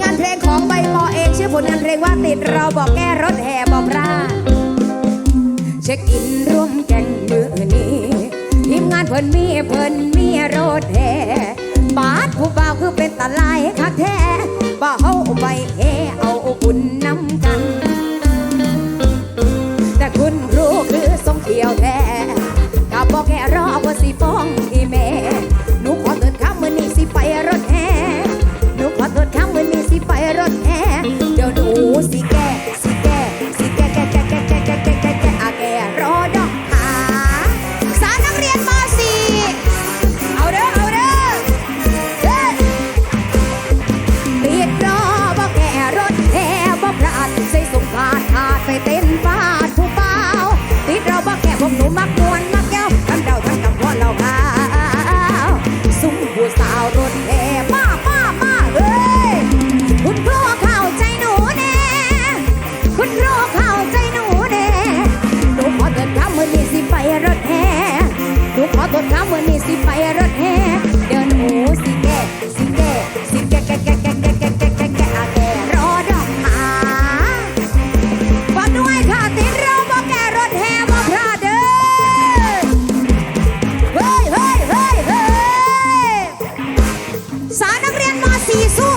งานเพลงของใบปอเองชื่อผลงานเพลงว่าติดเราบอกแก้รถแห่บอกราเช็คอินร่วมแก่งมืออนี้ทีมงานเพิ่นมีเพิ่นมีรถแห่บาดผู้บ่าวคือเป็นตะายคักแท้บ่เฮาใบเฮา อตรวจข้าวมือนี่สิไปรถแห่เดินหมูสิแก่สิแก่สิแก่แก่แก่แก่แก่แก่แก่แก่แก่แก่รอดอกหาฟังด้วยค่ะติดเราบอกแก่รถแห่บอกพลาเด้อเฮ้ยเฮ้ยเฮ้ยเฮ้ยสาวนักเรียนมาสี่สู้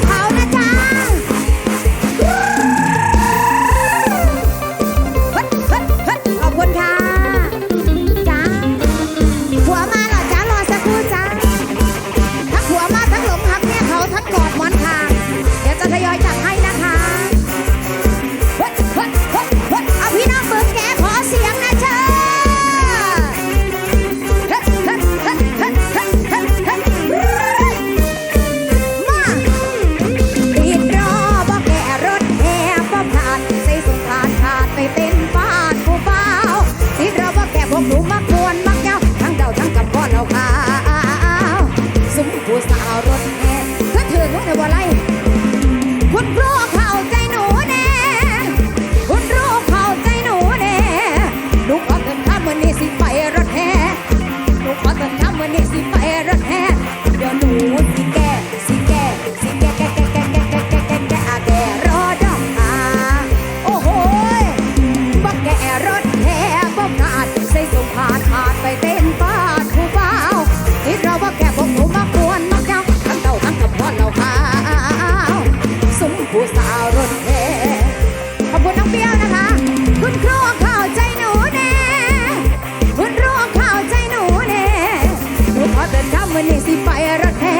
นข้ามมืนี่สิไปรถแห่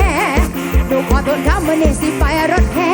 หนูขอโดนคำามมืนี่สิไปรถแห่